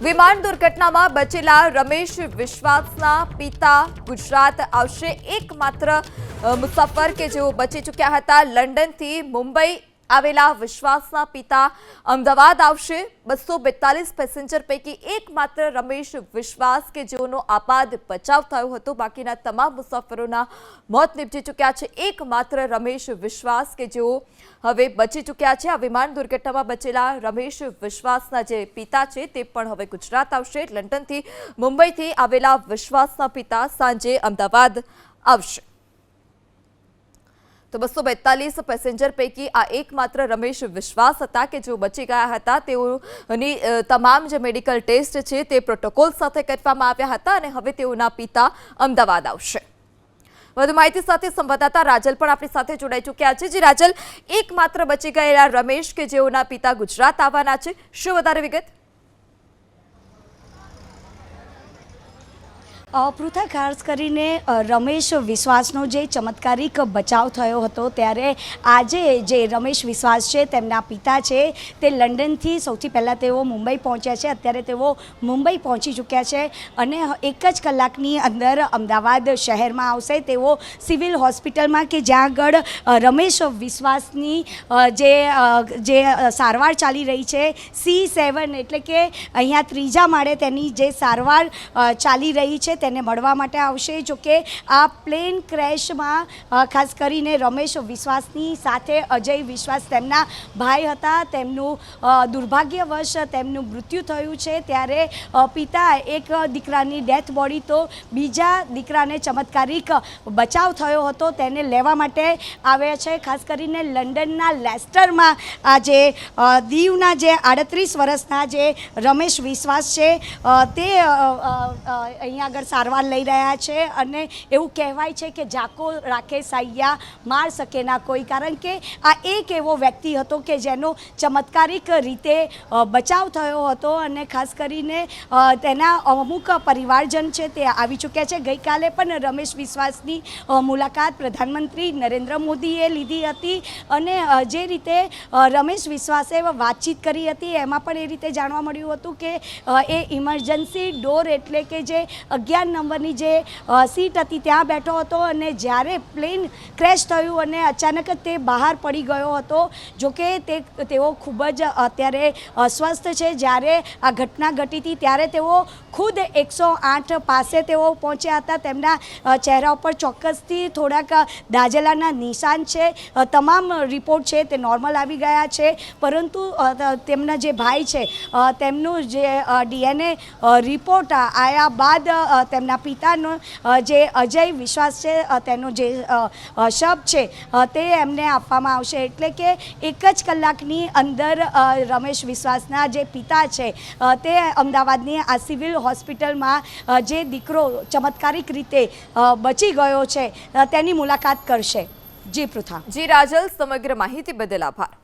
વિમાન દુર્ઘટનામાં બચેલા રમેશ વિશ્વાસના પિતા ગુજરાત આવશે એકમાત્ર મુસાફર કે જેઓ બચી ચૂક્યા હતા લંડનથી મુંબઈ આવેલા વિશ્વાસના પિતા અમદાવાદ આવશે. બસો બેતાલીસ પેસેન્જર પૈકી એકમાત્ર રમેશ વિશ્વાસ કે જેઓનો આપાદ બચાવ થયો હતો. બાકીના તમામ મુસાફરોના મોત નીપજી ચૂક્યા છે. એકમાત્ર રમેશ વિશ્વાસ કે જેઓ હવે બચી ચૂક્યા છે. આ વિમાન દુર્ઘટનામાં બચેલા રમેશ વિશ્વાસના જે પિતા છે તે પણ હવે ગુજરાત આવશે. લંડનથી મુંબઈથી આવેલા વિશ્વાસના પિતા સાંજે અમદાવાદ આવશે. તો બસો બેતાલીસ પેસેન્જર પૈકી આ એકમાત્ર રમેશ વિશ્વાસ હતા કે જેઓ બચી ગયા હતા. તેઓની તમામ જે મેડિકલ ટેસ્ટ છે તે પ્રોટોકોલ સાથે કરવામાં આવ્યા હતા અને હવે તેઓના પિતા અમદાવાદ આવશે. વધુ માહિતી સાથે સંવાદદાતા રાજલ પણ આપણી સાથે જોડાઈ ચૂક્યા છે. જે રાજલ, એકમાત્ર બચી ગયેલા રમેશ કે જેઓના પિતા ગુજરાત આવવાના છે? શું વધારે વિગત? પૃથા ખાસ કરીને રમેશ વિશ્વાસનો જે ચમત્કારિક બચાવ થયો હતો ત્યારે આજે જે રમેશ વિશ્વાસ છે, તેમના પિતા છે, તે લંડનથી સૌથી પહેલાં તેઓ મુંબઈ પહોંચ્યા છે. અત્યારે તેઓ મુંબઈ પહોંચી ચૂક્યા છે અને એક જ કલાકની અંદર અમદાવાદ શહેરમાં આવશે. તેઓ સિવિલ હોસ્પિટલમાં કે જ્યાં આગળ રમેશ વિશ્વાસની જે જે સારવાર ચાલી રહી છે, સી સેવન એટલે કે અહીંયા ત્રીજા માળે તેની જે સારવાર ચાલી રહી છે. તેને મળવા માટે આવશે. જો કે આ પ્લેન ક્રેશમાં ખાસ કરીને રમેશ વિશ્વાસની સાથે અજય વિશ્વાસ તેમના ભાઈ હતા. તેમનું દુર્ભાગ્યવશ તેમનું મૃત્યુ થયું છે. ત્યારે પિતા એક દીકરાની ડેથ બોડી તો બીજા દીકરાને ચમત્કારિક બચાવ થયો હતો. તેને લેવા માટે આવ્યા છે. ખાસ કરીને લંડનના લેસ્ટરમાં આજે દીવના જે આડત્રીસ વર્ષના જે રમેશ વિશ્વાસ છે તે અહીંયા આગળ સારવાર લઈ રહ્યા છે અને એવું કહેવાય છે કે જાકો રાખે સાయ్યા માર શકે ના કોઈ કારણ કે આ એક એવો વ્યક્તિ હતો કે જેનો ચમત્કારિક રીતે બચાવ થયો હતો અને ખાસ કરીને તેના અમુક પરિવારજન છે તે આવી ચૂક્યા છે. ગઈકાલે પણ રમેશ વિશ્વાસની મુલાકાત પ્રધાનમંત્રી નરેન્દ્ર મોદીએ લીધી હતી અને જે રીતે રમેશ વિશ્વાસે વાતચીત કરી હતી, એમાં પણ એ રીતે જાણવા મળ્યું હતું કે એ ઇમરજન્સી ડોર એટલે કે જે અગિયાર નંબરની જે સીટ હતી ત્યાં બેઠો હતો અને જ્યારે પ્લેન ક્રેશ થયું અને અચાનક જ તે બહાર પડી ગયો હતો, જોકે તે, તેઓ ખૂબ જ અત્યારે અસ્વસ્થ છે. જ્યારે આ ઘટના ઘટી હતી ત્યારે તેઓ ખુદ એકસો આઠ પાસે તેઓ પહોંચ્યા હતા. તેમના ચહેરા ઉપર ચોક્કસથી થોડાક દાજેલાના નિશાન છે. તમામ રિપોર્ટ છે તે નોર્મલ આવી ગયા છે. પરંતુ તેમના જે ભાઈ છે તેમનું જે ડીએનએ રિપોર્ટ આવ્યા બાદ તેમના પિતાનો જે અજય વિશ્વાસ છે તેનો જે શબ છે તે એમને આપવામાં આવશે. એટલે કે એક જ કલાકની અંદર રમેશ વિશ્વાસના જે પિતા છે તે અમદાવાદની આ સિવિલ હોસ્પિટલમાં જે દીકરો ચમત્કારિક રીતે બચી ગયો છે તેની મુલાકાત કરશે. જી પૃથા. જી રાજલ, સમગ્ર માહિતી બદલ આભાર.